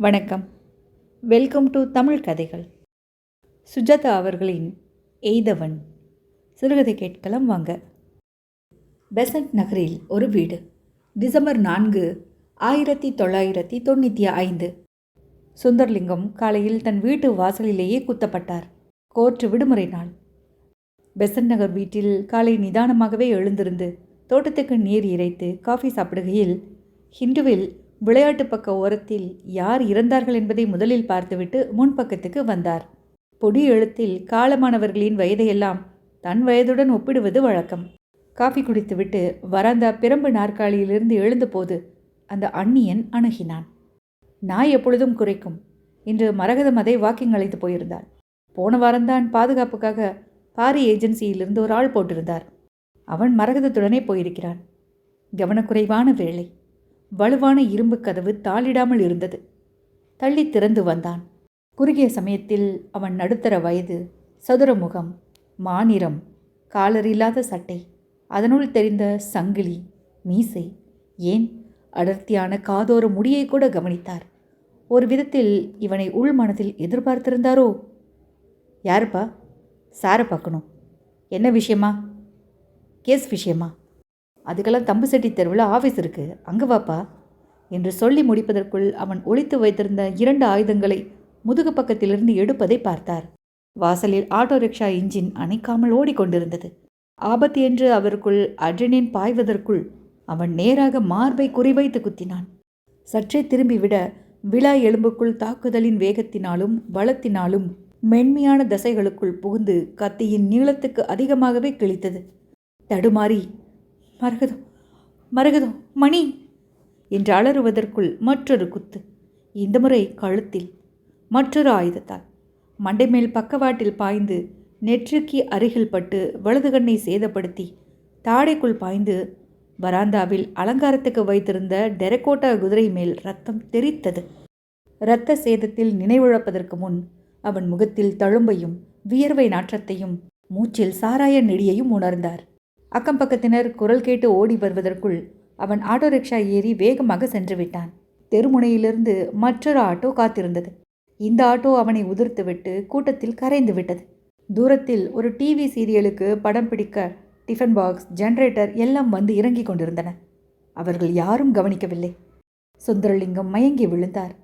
வணக்கம். Welcome to Tamil கதைகள். சுஜாதா அவர்களின் எய்தவன். சிறுகதை கேட்கலாம் வாங்க. பெசன்ட் நகரில் ஒரு வீடு. டிசம்பர் நான்கு ஆயிரத்தி தொள்ளாயிரத்தி தொண்ணூற்றி ஐந்து. சுந்தர்லிங்கம் காலையில் தன் வீட்டு வாசலிலேயே குத்தப்பட்டார். கோர்ட்டு விடுமுறை நாள். பெசன்ட் நகர் வீட்டில் காலை நிதானமாகவே எழுந்திருந்து தோட்டத்துக்கு நீர் இறைத்து காஃபி சாப்பிடுகையில் ஹிந்துவில் விளையாட்டு பக்க ஓரத்தில் யார் இறந்தார்கள் என்பதை முதலில் பார்த்துவிட்டு முன்பக்கத்துக்கு வந்தார். பொடி எழுத்தில் காலமானவர்களின் வயதையெல்லாம் தன் வயதுடன் ஒப்பிடுவது வழக்கம். காஃபி குடித்துவிட்டு வரந்த பிரம்பு நாற்காலியிலிருந்து எழுந்தபோது அந்த அந்நியன் அணுகினான். நாய் எப்பொழுதும் குறைக்கும் இன்று மரகதம் அதை வாக்கிங் அழைத்து போயிருந்தார் போன வாரம்தான் பாதுகாப்புக்காக பாரி ஏஜென்சியிலிருந்து ஒரு ஆள் போட்டிருந்தார். அவன் மரகதத்துடனே போயிருக்கிறான். கவனக்குறைவான வேலை வலுவான இரும்பு கதவு தாளிடாமல் இருந்தது. தள்ளி திறந்து வந்தான். குறுகிய சமயத்தில் அவன் நடுத்தர வயது சதுர முகம் மாநிறம் காலர் இல்லாத சட்டை அதனுள் தெரிந்த சங்கிலி மீசை ஏன் அடர்த்தியான காதோர முடியை கூட கவனித்தார். ஒரு விதத்தில் இவனை உள் மனதில் எதிர்பார்த்திருந்தாரோ? யாருப்பா? சாரை பார்க்கணும். என்ன விஷயமா? கேஸ் விஷயமா? அதுக்கெல்லாம் தம்பு செட்டி தெருவில் ஆஃபீஸ் இருக்குது அங்கே வாப்பா. என்று சொல்லி முடிப்பதற்குள் அவன் ஒழித்து வைத்திருந்த இரண்டு ஆயுதங்களை முதுகு பக்கத்திலிருந்து எடுப்பதை பார்த்தார். வாசலில் ஆட்டோ ரிக்ஷா இன்ஜின் அணைக்காமல் ஓடிக்கொண்டிருந்தது. ஆபத்து என்று அவருக்குள் அட்ரினின் பாய்வதற்குள் அவன் நேராக மார்பை குறிவைத்து குத்தினான். சற்றே திரும்பிவிட விழா எலும்புக்குள் தாக்குதலின் வேகத்தினாலும் பலத்தினாலும் மென்மையான தசைகளுக்குள் புகுந்து கத்தியின் நீளத்துக்கு அதிகமாகவே கிழித்தது. தடுமாறி மரகதம் மரகதம் மணி என்று அலறுவதற்குள் மற்றொரு குத்து. இந்த முறை கழுத்தில் மற்றொரு ஆயுதத்தால். மண்டை மேல் பக்கவாட்டில் பாய்ந்து நெற்றிக்கு அருகில் பட்டு வலது கண்ணை சேதப்படுத்தி தாடைக்குள் பாய்ந்து வராந்தாவில் அலங்காரத்துக்கு வைத்திருந்த டெரக்கோட்டா குதிரை மேல் ரத்தம் தெரித்தது இரத்த சேதத்தில் நினைவிழப்பதற்கு முன் அவன் முகத்தில் தழும்பையும் வியர்வை நாற்றத்தையும் மூச்சில் சாராய நெடியையும் உணர்ந்தார். அக்கம் பக்கத்தினர் குரல் கேட்டு ஓடி வருவதற்குள் அவன் ஆட்டோ ரிக்ஷா ஏறி வேகமாக சென்று விட்டான். தெருமுனையிலிருந்து மற்றொரு ஆட்டோ காத்திருந்தது. இந்த ஆட்டோ அவனை உதிர்த்துவிட்டு கூட்டத்தில் கரைந்து விட்டது. தூரத்தில் ஒரு டிவி சீரியலுக்கு படம் பிடிக்க டிஃபன் பாக்ஸ் ஜெனரேட்டர் எல்லாம் வந்து இறங்கிக் கொண்டிருந்தன. அவர்கள் யாரும் கவனிக்கவில்லை. சுந்தரலிங்கம் மயங்கி விழுந்தார்.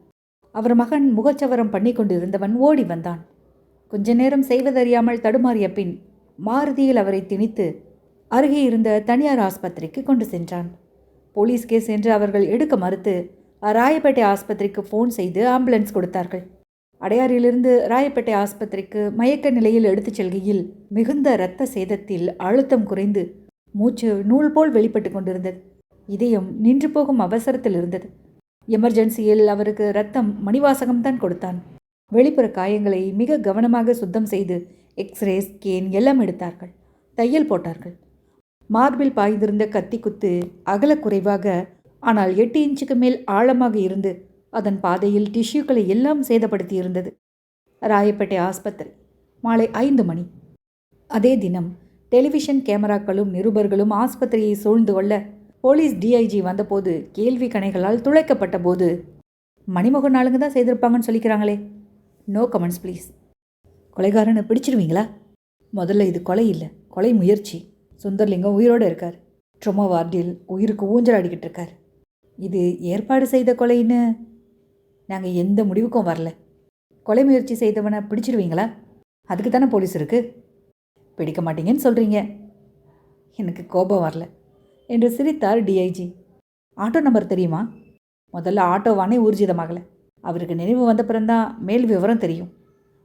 அவர் மகன் முகச்சவரம் பண்ணி கொண்டிருந்தவன் ஓடி வந்தான். கொஞ்ச நேரம் செய்வதறியாமல் தடுமாறிய பின் மாருதியில் அவரை திணித்து அருகே இருந்த தனியார் ஆஸ்பத்திரிக்கு கொண்டு சென்றான். போலீஸ் கேஸ் என்று அவர்கள் எடுக்க மறுத்து ராயப்பேட்டை ஆஸ்பத்திரிக்கு ஃபோன் செய்து ஆம்புலன்ஸ் கொடுத்தார்கள். அடையாறிலிருந்து ராயப்பேட்டை ஆஸ்பத்திரிக்கு மயக்க நிலையில் எடுத்துச் செல்கையில் மிகுந்த இரத்த சேதத்தில் அழுத்தம் குறைந்து மூச்சு நூல் போல் வெளிப்பட்டு கொண்டிருந்தது. இதயம் நின்று போகும் அவசரத்தில் இருந்தது. எமர்ஜென்சியில் அவருக்கு ரத்தம் மணிவாசகம்தான் கொடுத்தான். வெளிப்புற காயங்களை மிக கவனமாக சுத்தம் செய்து எக்ஸ்ரே ஸ்கேன் எல்லாம் எடுத்தார்கள். தையல் போட்டார்கள். மார்பில் பாய்ந்திருந்த கத்தி குத்து அகல குறைவாக ஆனால் எட்டு இன்ச்சுக்கு மேல் ஆழமாக இருந்து அதன் பாதையில் டிஷ்யூக்களை எல்லாம் சேதப்படுத்தி இருந்தது ராயப்பேட்டை ஆஸ்பத்திரி மாலை ஐந்து மணி. அதே தினம் டெலிவிஷன் கேமராக்களும் நிருபர்களும் ஆஸ்பத்திரியை சூழ்ந்து கொள்ள போலீஸ் டிஐஜி வந்தபோது கேள்வி கணைகளால் துளைக்கப்பட்ட போது மணிமோகன் ஆளுங்க தான் செய்திருப்பாங்கன்னு சொல்லிக்கிறாங்களே. No comments please. கொலைகாரனை பிடிச்சிருவீங்களா? முதல்ல இது கொலை இல்லை கொலை முயற்சி. சுந்தர்லிங்கம் உயிரோடு இருக்கார். ட்ரொமா வார்டில் உயிருக்கு ஊஞ்சல் அடிக்கிட்டு இருக்கார். இது ஏற்பாடு செய்த கொலைன்னு நாங்கள் எந்த முடிவுக்கும் வரல. கொலை முயற்சி செய்தவனை பிடிச்சிருவீங்களா? அதுக்கு தானே போலீஸ் இருக்குது பிடிக்க மாட்டீங்கன்னு சொல்கிறீங்க எனக்கு கோபம் வரல. என்று சிரித்தார் டிஐஜி ஆட்டோ நம்பர் தெரியுமா? முதல்ல ஆட்டோவானே ஊர்ஜிதமாகலை. அவருக்கு நினைவு வந்த பிறந்தான் மேல் விவரம் தெரியும்.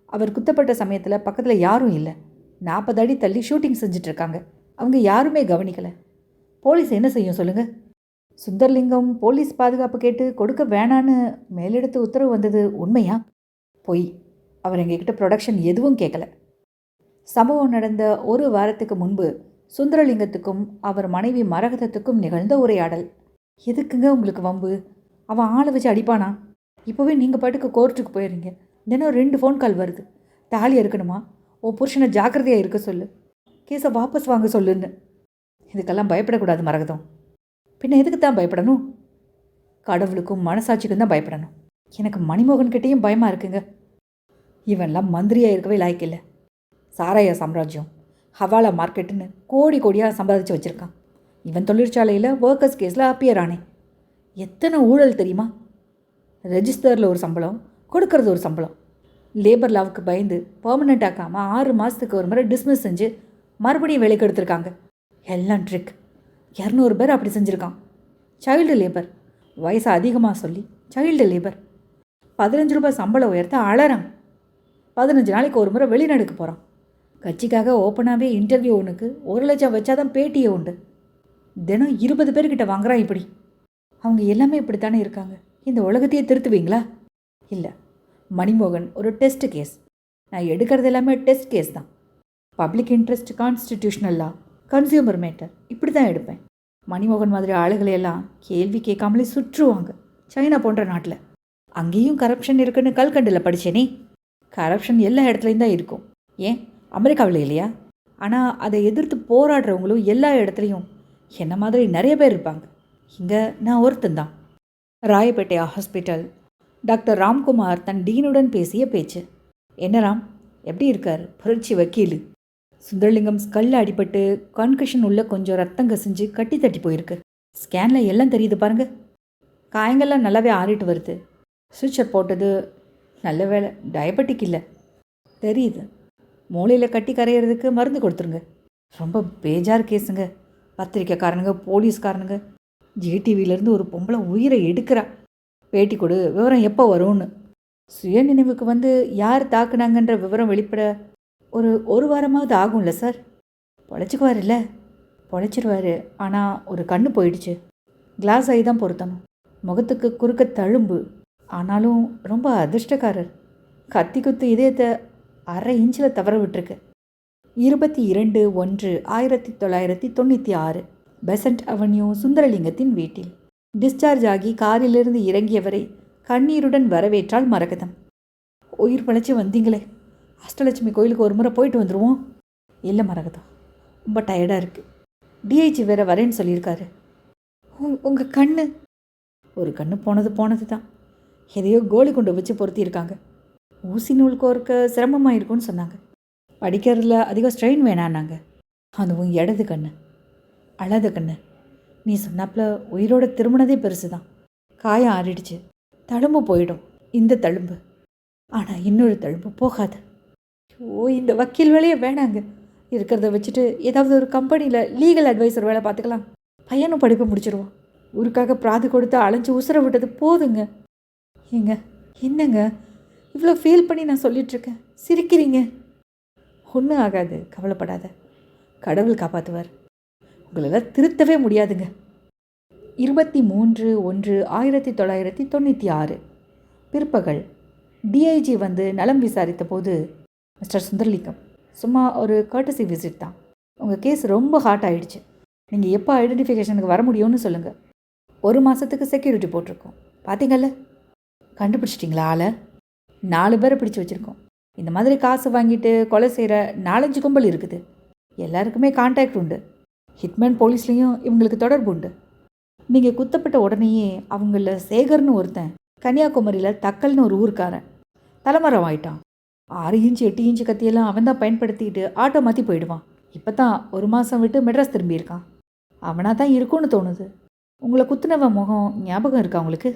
அவர் குத்தப்பட்ட சமயத்தில் பக்கத்தில் யாரும் இல்லை. நாற்பது அடி தள்ளி ஷூட்டிங் செஞ்சிட்ருக்காங்க அவங்க யாருமே கவனிக்கலை. போலீஸ் என்ன செய்யும் சொல்லுங்கள் சுந்தர்லிங்கம் போலீஸ் பாதுகாப்பு கேட்டு கொடுக்க வேணான்னு மேலெடுத்து உத்தரவு வந்தது உண்மையா? பொய். அவர் எங்ககிட்ட ப்ரொடக்ஷன் எதுவும் கேட்கல சம்பவம் நடந்த ஒரு வாரத்துக்கு முன்பு சுந்தரலிங்கத்துக்கும் அவர் மனைவி மரகதத்துக்கும் நிகழ்ந்த உரையாடல். எதுக்குங்க உங்களுக்கு வம்பு? அவன் ஆளை வச்சு அடிப்பானா? இப்போவே நீங்கள் பாட்டுக்கு கோர்ட்டுக்கு போயிடுறீங்க. தினம் ரெண்டு ஃபோன் கால் வருது. தாலி இருக்கணுமா ஓ புருஷனை ஜாக்கிரதையாக இருக்க சொல்லு. கேஸை வாபஸ் வாங்க சொல்லுன்னு. இதுக்கெல்லாம் பயப்படக்கூடாது மரகதம். பின்ன எதுக்கு தான் பயப்படணும்? கடவுளுக்கும் மனசாட்சிக்கும் தான் பயப்படணும். எனக்கு மணிமோகன் கிட்டேயும் பயமாக இருக்குங்க. இவன்லாம் மந்திரியாக இருக்கவே லாய்க்கில்லை. சாராய சாம்ராஜ்யம் ஹவாலா மார்க்கெட்டுன்னு கோடி கோடியாக சம்பாதிச்சு வச்சுருக்கான். இவன் தொழிற்சாலையில் ஒர்க்கர்ஸ் கேஸில் அப்பியர் ஆனேன் எத்தனை ஊழல் தெரியுமா? ரெஜிஸ்டரில் ஒரு சம்பளம் கொடுக்கறது ஒரு சம்பளம். லேபர் லாவுக்கு பயந்து பர்மனெண்ட் ஆக்காமல் ஆறு மாதத்துக்கு ஒரு முறை டிஸ்மிஸ் செஞ்சு மறுபடியும் வேலைக்கு எடுத்திருக்காங்க. எல்லாம் ட்ரிக் இரநூறு பேர் அப்படி செஞ்சுருக்கான். சைல்டு லேபர் வயசு அதிகமாக சொல்லி சைல்டு லேபர் பதினஞ்சு ரூபாய் சம்பளம் உயர்த்த அழறான் பதினஞ்சு நாளைக்கு ஒரு முறை வெளிநாடுக்கு போகிறான் கட்சிக்காக ஓப்பனாகவே இன்டர்வியூ ஒன்றுக்கு ஒரு லட்சம் வச்சாதான் பேட்டியே உண்டு. தினம் இருபது பேர்கிட்ட வாங்குறான் இப்படி. அவங்க எல்லாமே இப்படித்தானே இருக்காங்க. இந்த உலகத்தையே திருத்துவீங்களா? இல்லை. மணிமோகன் ஒரு டெஸ்ட் கேஸ் நான் எடுக்கிறது எல்லாமே டெஸ்ட் கேஸ் தான். Public interest constitutional law consumer matter இப்படி தான் எடுப்பேன். மணிமோகன் மாதிரி ஆளுகளை எல்லாம் கேள்வி கேட்காமலே சுற்றுவாங்க. சைனா போன்ற நாட்டில். அங்கேயும் கரப்ஷன் இருக்குன்னு கல்கண்டில் படித்தேனே கரப்ஷன் எல்லா இடத்துலையும் தான் இருக்கும். ஏன்? அமெரிக்காவில் இல்லையா? ஆனால் அதை எதிர்த்து போராடுறவங்களும் எல்லா இடத்துலையும் என்ன மாதிரி நிறைய பேர் இருப்பாங்க. இங்கே நான் ஒருத்தந்தான் ராயப்பேட்டை ஹாஸ்பிட்டல் டாக்டர் ராம்குமார் தன் டீனுடன் பேசிய பேச்சு. என்ன ராம்? எப்படி இருக்கார்? புரட்சி வக்கீல். சுந்தரலிங்கம் ஸ்கல்ல அடிபட்டு கான்கஷன் உள்ள கொஞ்சம் ரத்தம் கசிஞ்சு கட்டி தட்டி போயிருக்கு. ஸ்கேனில் எல்லாம் தெரியுது பாருங்க. காயங்கள்லாம் நல்லாவே ஆறிட்டு வருது. சுவிட்சர் போட்டது நல்ல வேலை டயபெட்டிக் இல்லை. தெரியுது. மூளையில் கட்டி கரையிறதுக்கு மருந்து கொடுத்துருங்க. ரொம்ப பேஜார் கேஸுங்க. பத்திரிக்கைக்காரனுங்க போலீஸ்காரனுங்க. ஜிடிவிலேருந்து ஒரு பொம்பளை உயிரை எடுக்கிறா. பேட்டி கொடு விவரம் எப்போ வரும்னு. சுய நினைவுக்கு வந்து யார் தாக்குனாங்கன்ற விவரம் வெளிப்பட ஒரு ஒரு வாரமாவது ஆகும்ல சார்? பொழைச்சிக்குவார்ல பொழைச்சிருவார். ஆனால் ஒரு கண்ணு போயிடுச்சு. கிளாஸ் ஆகி தான் பொருத்தணும். முகத்துக்கு குறுக்க தழும்பு. ஆனாலும் ரொம்ப அதிர்ஷ்டக்காரர். கத்தி குத்து இதயத்தை அரை இன்ச்சில் தவற விட்டுருக்கு. இருபத்தி இரண்டு ஒன்று ஆயிரத்தி தொள்ளாயிரத்தி தொண்ணூற்றி ஆறு பெசன்ட் அவென்யூ சுந்தரலிங்கத்தின் வீட்டில். டிஸ்சார்ஜ் ஆகி காரிலிருந்து இறங்கியவரை கண்ணீருடன் வரவேற்றால் மரகதம். உயிர் பழைச்சி வந்தீங்களே. அஷ்டலட்சுமி கோயிலுக்கு ஒரு முறை போயிட்டு வந்துடுவோம் இல்லை மரகதம் ரொம்ப டயர்டாக இருக்குது டிஐஜி வேற வரேன்னு சொல்லியிருக்காரு. உங் உங்கள் கண்ணு. ஒரு கண்ணு போனது போனது தான் எதையோ கோலி குண்டு வச்சு பொருத்தியிருக்காங்க. ஊசி நூல் கோர்க்க சிரமமாக இருக்கும்னு சொன்னாங்க. படிக்கிறதுல அதிகம் ஸ்ட்ரெயின் வேணான்னாங்க. அதுவும் இடது கண்ணு. அழாத கண்ணு. நீ சொன்னாப்புல உயிரோட திருமணதே பெருசு தான் காயம் ஆறிடுச்சு. தழும்பு போயிடும். இந்த தழும்பு. ஆனால் இன்னொரு தழும்பு போகாது. ஓ இந்த வக்கீல் வேலையே வேணாங்க. இருக்கிறத வச்சுட்டு ஏதாவது ஒரு கம்பெனியில் லீகல் அட்வைசர் வேலை பார்த்துக்கலாம். பையனும் படிப்பை முடிச்சிருவான். ஊருக்காக பிராது கொடுத்து அலைஞ்சு உசுர விட்டது போதுங்க. ஏங்க என்னங்க? இவ்வளோ ஃபீல் பண்ணி நான் சொல்லிகிட்ருக்கேன் சிரிக்கிறீங்க. ஒன்றும் ஆகாது கவலைப்படாத. கடவுள் காப்பாற்றுவார் உங்களெல்லாம் திருத்தவே முடியாதுங்க. இருபத்தி மூன்று ஒன்று ஆயிரத்தி தொள்ளாயிரத்தி தொண்ணூற்றி ஆறு. பிற்பகல். டிஐஜி வந்து நலம் விசாரித்த போது மிஸ்டர் சுந்தர்லிங்கம். சும்மா ஒரு கர்டசி விசிட் தான். உங்கள் கேஸ் ரொம்ப ஹாட் ஆகிடுச்சு நீங்கள் எப்போ ஐடென்டிஃபிகேஷனுக்கு வர முடியும்னு சொல்லுங்கள் ஒரு மாதத்துக்கு செக்யூரிட்டி போட்டிருக்கோம். பார்த்தீங்கல்ல கண்டுபிடிச்சிட்டிங்களா ஆளை? நாலு பேரை பிடிச்சி வச்சுருக்கோம். இந்த மாதிரி காசு வாங்கிட்டு கொலை செய்கிற நாலஞ்சு கும்பல் இருக்குது. எல்லாருக்குமே கான்டாக்ட் உண்டு. ஹிட்மேன் போலீஸ்லேயும் இவங்களுக்கு தொடர்பு உண்டு. நீங்கள் குத்தப்பட்ட உடனேயே அவங்கள சேகர்னு ஒருத்தன் கன்னியாகுமரியில் தக்கல்னு ஒரு ஊருக்காரன். தலைமரம் ஆயிட்டான் ஆறு இன்ச்சு எட்டு இன்ச்சு கத்தியெல்லாம் அவன் தான் பயன்படுத்திக்கிட்டு ஆட்டோ மாற்றி போயிடுவான். இப்போ தான் ஒரு மாதம் விட்டு மெட்ராஸ் திரும்பியிருக்கான். அவனாக தான் இருக்கும்னு தோணுது. உங்களை குத்துனவன் முகம் ஞாபகம் இருக்கா உங்களுக்கு?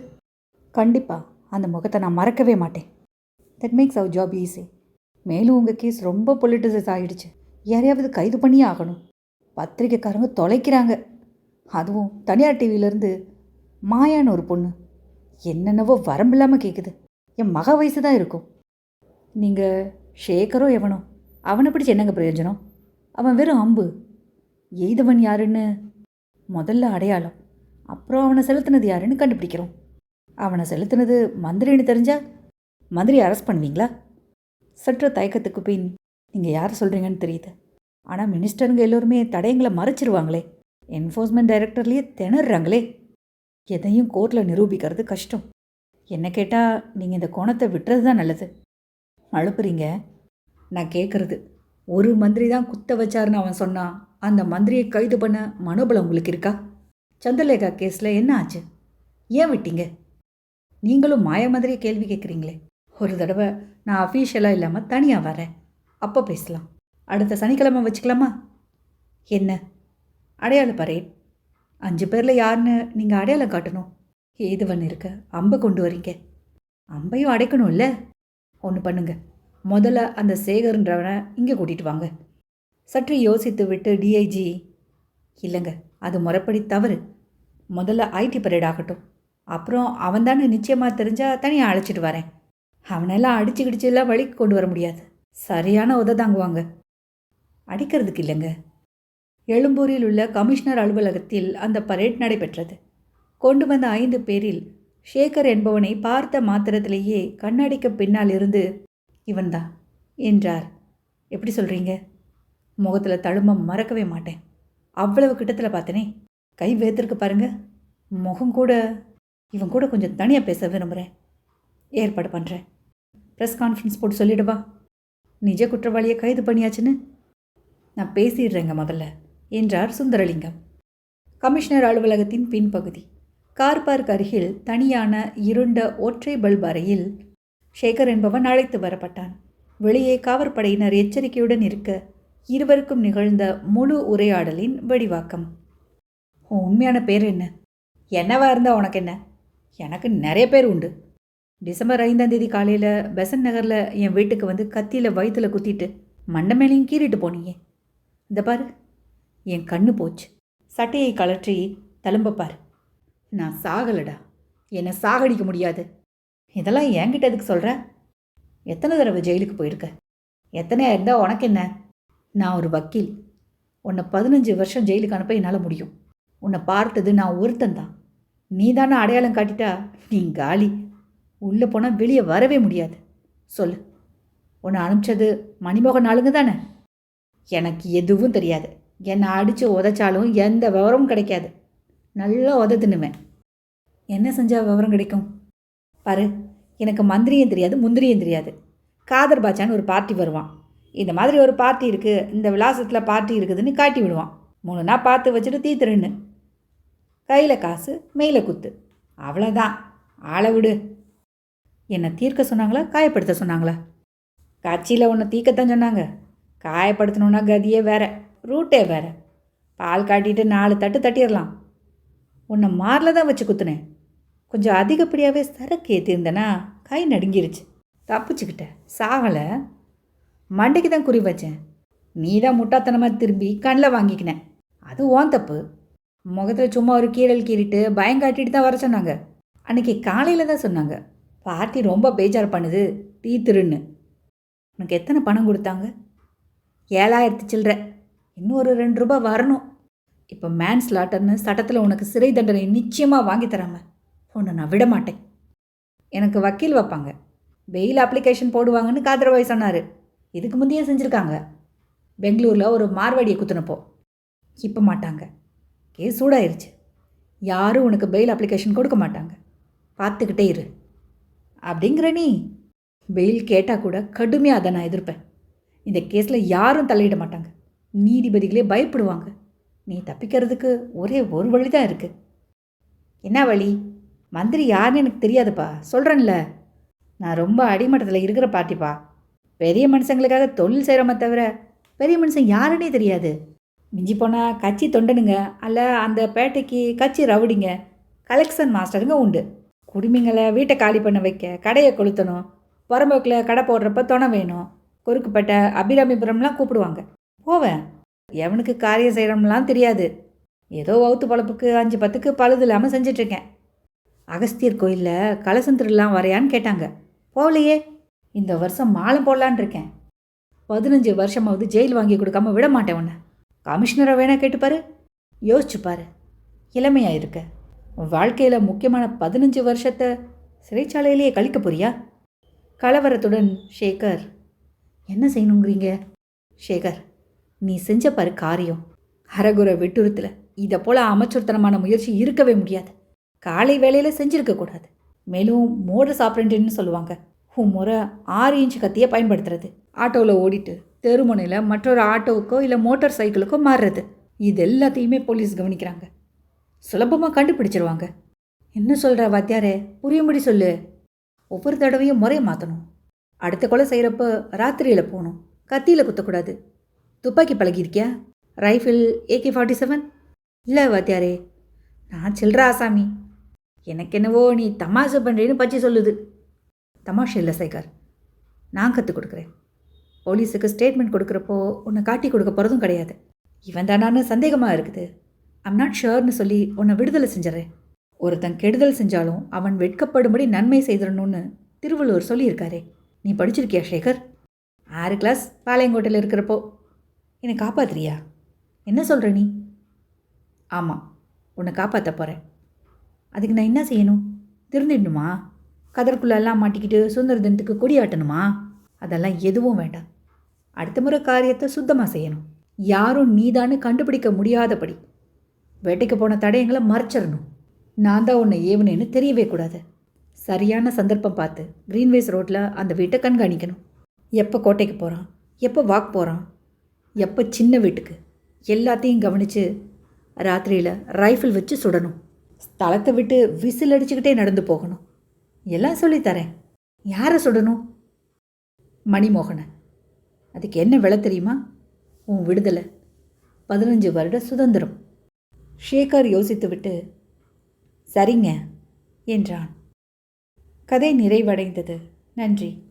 கண்டிப்பாக அந்த முகத்தை நான் மறக்கவே மாட்டேன். That makes our job easy மேலும் உங்கள் கேஸ் ரொம்ப பொலிட்டிசைஸ் ஆகிடுச்சு யாரையாவது கைது பண்ணியே ஆகணும். பத்திரிக்கைக்காரங்க தொலைக்கிறாங்க. அதுவும் தனியார் டிவியிலேருந்து மாயான்னு ஒரு பொண்ணு. என்னென்னவோ வரம்பில்லாமல் கேட்குது என் மக வயசு தான் இருக்கும். நீங்கள் ஷேகரோ எவனோ? அவனை பிடிச்சி என்னங்க பிரயோஜனம்? அவன் வெறும் அம்பு. எய்தவன் யாருன்னு முதல்ல அடையாளம். அப்புறம் அவனை செலுத்தினது யாருன்னு கண்டுபிடிக்கிறோம். அவனை செலுத்தினது மந்திரின்னு தெரிஞ்சா மந்திரி அரெஸ்ட் பண்ணுவீங்களா? சற்று தயக்கத்துக்கு பின் நீங்கள் யார் சொல்கிறீங்கன்னு தெரியுது. ஆனால் மினிஸ்டருங்க எல்லோருமே தடயங்களை மறைச்சிருவாங்களே. என்ஃபோர்ஸ்மெண்ட் டைரக்டர்லேயே திணறாங்களே எதையும் கோர்ட்டில் நிரூபிக்கிறது கஷ்டம். என்ன கேட்டால் நீங்கள் இந்த கோணத்தை விட்டுறது தான் நல்லது. அழுப்புறீங்க? நான் கேட்குறது ஒரு மந்திரி தான் குத்த வச்சாருன்னு அவன் சொன்னான் அந்த மந்திரியை கைது பண்ண மனோபலம் உங்களுக்கு இருக்கா? சந்திரலேகா கேஸில் என்ன ஆச்சு? ஏன் விட்டீங்க? நீங்களும் மாய மாதிரியே கேள்வி கேட்குறீங்களே ஒரு தடவை நான் அஃபீஷியலாக இல்லாமல் தனியாக வரேன். அப்போ பேசலாம். அடுத்த சனிக்கிழமை வச்சுக்கலாமா? என்ன? அடையாள பரேட் அஞ்சு பேரில் யாருன்னு நீங்கள் அடையாளம் காட்டணும். ஏதுவன் இருக்க அம்பை கொண்டு வரீங்க. அம்பையும் அடைக்கணும்ல? ஒன்று பண்ணுங்க. முதல்ல அந்த சேகர்ன்றவனை இங்கே கூட்டிகிட்டு வாங்க. சற்று யோசித்து விட்டு டிஐஜி இல்லைங்க அது முறைப்படி தவறு. முதல்ல ஐடி பரேட் ஆகட்டும். அப்புறம் அவன் தானே நிச்சயமாக தெரிஞ்சால் தனியாக அழைச்சிட்டு வரேன். அவனெல்லாம் அடிச்சு கிடிச்செல்லாம் வழிக்கு கொண்டு வர முடியாது. சரியான உத தாங்குவாங்க. அடிக்கிறதுக்கு இல்லைங்க. எழும்பூரில் உள்ள கமிஷனர் அலுவலகத்தில் அந்த பரேட் நடைபெற்றது. கொண்டு வந்த ஐந்து பேரில் ஷேகர் என்பவனை பார்த்த மாத்திரத்திலேயே கண்ணாடிக்கு பின்னால் இருந்து இவன்தான் என்றார். எப்படி சொல்கிறீங்க முகத்தில் தழும்ப மறக்கவே மாட்டேன். அவ்வளவு கிட்டத்தில் பார்த்தனே. கை வேத்திருக்கு பாருங்க. முகம் கூட இவன் கூட கொஞ்சம் தனியாக பேச விரும்புகிறேன் ஏற்பாடு பண்ணுறேன் ப்ரெஸ் கான்ஃபரன்ஸ் போட்டு சொல்லிடுவா நிஜ குற்றவாளியை கைது பண்ணியாச்சுன்னு. நான் பேசிடுறேங்க முதல்ல என்றார் சுந்தரலிங்கம். கமிஷனர் அலுவலகத்தின் பின்பகுதி. கார் பார்க் அருகில் தனியான இருண்ட ஒற்றை பல்ப் அறையில் சேகர் என்பவன் அழைத்து வரப்பட்டான். வெளியே காவற்படையினர் எச்சரிக்கையுடன் இருக்க இருவருக்கும் நிகழ்ந்த முழு உரையாடலின் வெடிவாக்கம். உன் உண்மையான பேர் என்ன? என்னவா இருந்தா உனக்கு என்ன? எனக்கு நிறைய பேர் உண்டு. டிசம்பர் ஐந்தாம் தேதி காலையில் பெசன் நகரில் என் வீட்டுக்கு வந்து கத்தியில் வயிற்றுல குத்திட்டு மண்டை மேலேயும் கீறிட்டு போனீங்க இந்த பாரு என் கண்ணு போச்சு. சட்டையை கழற்றி தழும்பப்பாரு நான் சாகலடா. என்னை சாகடிக்க முடியாது. இதெல்லாம் என்கிட்ட எதுக்கு சொல்கிற எத்தனை தடவை ஜெயிலுக்கு போயிருக்க? எத்தனையாக இருந்தால் உனக்கு என்ன? நான் ஒரு வக்கீல். உன்னை பதினஞ்சு வருஷம் ஜெயிலுக்கு அனுப்ப என்னால் முடியும். உன்னை பார்த்தது நான் ஒருத்தந்தான் நீ தானே அடையாளம் காட்டிட்டா? நீ காலி. உள்ளே போனால் வெளியே வரவே முடியாது. சொல்லு. உன்னை அனுப்பிச்சது மணிமோகன் ஆளுங்க தானே? எனக்கு எதுவும் தெரியாது. என்னை அடித்து உதைச்சாலும் எந்த விவரமும் கிடைக்காது. நல்லா உத தின்னுவேன் என்ன செஞ்சால் விவரம் கிடைக்கும்? பாரு எனக்கு மந்திரியும் தெரியாது முந்திரியும் தெரியாது. காதர் பாச்சான்னு ஒரு பார்ட்டி வருவான். இந்த மாதிரி ஒரு பார்ட்டி இருக்குது இந்த விலாசத்தில் பார்ட்டி இருக்குதுன்னு காட்டி விடுவான். மூணு நாள் பார்த்து வச்சுட்டு தீத்துருன்னு கையில் காசு மெயில குத்து. அவ்வளோதான் ஆளை விடு. என்னை தீர்க்க சொன்னாங்களா காயப்படுத்த சொன்னாங்களா? கட்சியில் ஒன்று தீக்கத்தான் சொன்னாங்க. காயப்படுத்தணுன்னா கதியே வேற ரூட்டே வேற. பால் காட்டிட்டு நாலு தட்டு தட்டிடலாம். உன்னை மாரில் தான் வச்சு குத்துனேன். கொஞ்சம் அதிகப்படியாகவே சரக்கு ஏற்றிருந்தேனா கை நடுங்கிருச்சு. தப்பிச்சுக்கிட்ட. சாகலை. மண்டைக்கு தான் குறி வச்சேன். நீ தான் முட்டாத்தனமாக திரும்பி கண்ணில் வாங்கிக்கினேன் அது ஓன் தப்பு. முகத்தில் சும்மா ஒரு கீழல் கீறிட்டு பயம் காட்டிட்டு தான் வர சொன்னாங்க. அன்றைக்கி காலையில் தான் சொன்னாங்க. பார்ட்டி ரொம்ப பேஜார் பண்ணுது தீத்துருன்னு உனக்கு எத்தனை பணம் கொடுத்தாங்க? ஏழாயிரத்து சில்லற. இன்னும் ஒரு ரெண்டு ரூபாய் வரணும். இப்போ மேன்ஸ் லாட்டர்னு சட்டத்தில் உனக்கு சிறை தண்டனை நிச்சயமாக வாங்கி தராம. உன்னை நான் விட மாட்டேன். எனக்கு வக்கீல் வைப்பாங்க. பெயில் அப்ளிகேஷன் போடுவாங்கன்னு காதரவாய் சொன்னார். இதுக்கு முந்தைய செஞ்சுருக்காங்க. பெங்களூரில் ஒரு மார்வாடியை குத்துனப்போ. இப்போ மாட்டாங்க. கேஸ் சூடாயிருச்சு. யாரும் உனக்கு பெயில் அப்ளிகேஷன் கொடுக்க மாட்டாங்க. பார்த்துக்கிட்டே இரு. அப்படிங்கிற நீ. பெயில் கேட்டால் கூட கடுமையாக அதை நான் எதிர்ப்பேன். இந்த கேஸில் யாரும் தலையிட மாட்டாங்க. நீதிபதிகளே பயப்படுவாங்க. நீ தப்பிக்கிறதுக்கு ஒரே ஒரு வழி தான் இருக்குது என்ன வழி? மந்திரி யாருன்னு எனக்கு தெரியாதுப்பா. சொல்கிறேன்ல நான் ரொம்ப அடிமட்டத்தில் இருக்கிற பாட்டிப்பா பெரிய மனுஷங்களுக்காக தொழில் செய்கிறோமே தவிர பெரிய மனுஷன் யாருன்னே தெரியாது. மிஞ்சி போனால் கட்சி தொண்டனுங்க அல்ல அந்த பேட்டைக்கு கட்சி ரவுடிங்க கலெக்ஷன் மாஸ்டருங்க உண்டு. குடிமைங்களை வீட்டை காலி பண்ண வைக்க கடையை கொளுத்தணும் புறம்போக்கில் கடை போடுறப்ப துணை வேணும் குறுக்குப்பட்ட அபிராமிபுரம்லாம் கூப்பிடுவாங்க. போவேன். எவனுக்கு காரியம் செய்கிறோம்லாம் தெரியாது. ஏதோ வவுத்து பழப்புக்கு அஞ்சு பத்துக்கு பழுது இல்லாமல் செஞ்சிட்ருக்கேன் அகஸ்தியர் கோயிலில் கலசம் திருடலாம் வரையான்னு கேட்டாங்க. போகலையே. இந்த வருஷம் மாலை போடலான் இருக்கேன். பதினஞ்சு வருஷமாவது ஜெயில் வாங்கி கொடுக்காம விட மாட்டேன் உன்னை. கமிஷனரை வேணா கேட்டுப்பாரு யோசிச்சு இளமையாக இருக்க. உன் வாழ்க்கையில் முக்கியமான பதினஞ்சு வருஷத்தை சிறைச்சாலையிலேயே கழிக்க போறியா? கலவரத்துடன் ஷேகர் என்ன செய்யணுங்கிறீங்க? ஷேகர் நீ செஞ்ச பாரு காரியம். அரகுர வெட்டுருத்தில் இதை போல் அமைச்சர்த்தனமான முயற்சி இருக்கவே முடியாது. காலை வேலையில் செஞ்சிருக்க கூடாது. மேலும் மோட்டர் சாப்பிட்றேன்னு சொல்லுவாங்க. உன் முறை ஆறு இன்ச் கத்தியை பயன்படுத்துறது. ஆட்டோவில் ஓடிட்டு தெருமுனையில் மற்றொரு ஆட்டோவுக்கோ இல்லை மோட்டார் சைக்கிளுக்கோ மாறுறது. இது எல்லாத்தையுமே போலீஸ் கவனிக்கிறாங்க. சுலபமாக கண்டுபிடிச்சிருவாங்க. என்ன சொல்கிற வாத்தியாரே? புரியும்படி சொல்லு. ஒவ்வொரு தடவையும் முறையை மாற்றணும் அடுத்த கொலை செய்கிறப்ப ராத்திரியில் போகணும். கத்தியில் குத்தக்கூடாது. துப்பாக்கி பழகியிருக்கியா? ரைஃபிள் ஏகே ஃபார்ட்டி செவன் இல்லை வாத்தியாரே. நான் சில்லற ஆசாமி. எனக்கு என்னவோ நீ தமாஷை பண்ணுறேன்னு பச்சை சொல்லுது. தமாஷை இல்லை சேகர். நான் கற்றுக் கொடுக்குறேன். போலீஸுக்கு ஸ்டேட்மெண்ட் கொடுக்குறப்போ உன்னை காட்டி கொடுக்க போகிறதும் கிடையாது. இவன் தானான்னு சந்தேகமாக இருக்குது. ஐம் நாட் ஷுர்னு சொல்லி உன்னை விடுதலை செஞ்சிடறேன். ஒருத்தன் கெடுதல் செஞ்சாலும் அவன் வெட்கப்படும்படி நன்மை செய்திடணும்னு திருவள்ளுவர் சொல்லியிருக்காரே. நீ படிச்சிருக்கியா சேகர்? ஆறு கிளாஸ் பாளையங்கோட்டையில் இருக்கிறப்போ. என்னை காப்பாத்துறியா? என்ன சொல்கிற நீ? ஆமாம் உன்னை காப்பாற்ற போகிறேன் அதுக்கு நான் என்ன செய்யணும்? திருந்திடணுமா? கதற்குள்ளெல்லாம் மாட்டிக்கிட்டு சுதந்திர தினத்துக்கு கொடியாட்டணுமா அதெல்லாம் எதுவும் வேண்டாம். அடுத்த முறை காரியத்தை சுத்தமாக செய்யணும். யாரும் நீதான்னு கண்டுபிடிக்க முடியாதபடி. வேட்டைக்கு போன தடயங்களை மறைச்சிடணும். நான் தான் உன்னை ஏவனேன்னு தெரியவே கூடாது. சரியான சந்தர்ப்பம் பார்த்து கிரீன்வேஸ் ரோட்டில் அந்த வீட்டை கண்காணிக்கணும். எப்போ கோட்டைக்கு போகிறான் எப்போ வாக் போகிறான் எப்போ சின்ன வீட்டுக்கு? எல்லாத்தையும் கவனித்து ராத்திரியில் ரைஃபிள் வச்சு சுடணும். ஸ்தலத்தை விட்டு விசில் அடிச்சுக்கிட்டே நடந்து போகணும். எல்லாம் சொல்லித்தரேன் யாரை சொல்லணும் மணிமோகனை. அதுக்கு என்ன விலை தெரியுமா? உன் விடுதலை. பதினஞ்சு வருட சுதந்திரம். ஷேகர் யோசித்துவிட்டு சரிங்க என்றான். கதை நிறைவடைந்தது. நன்றி.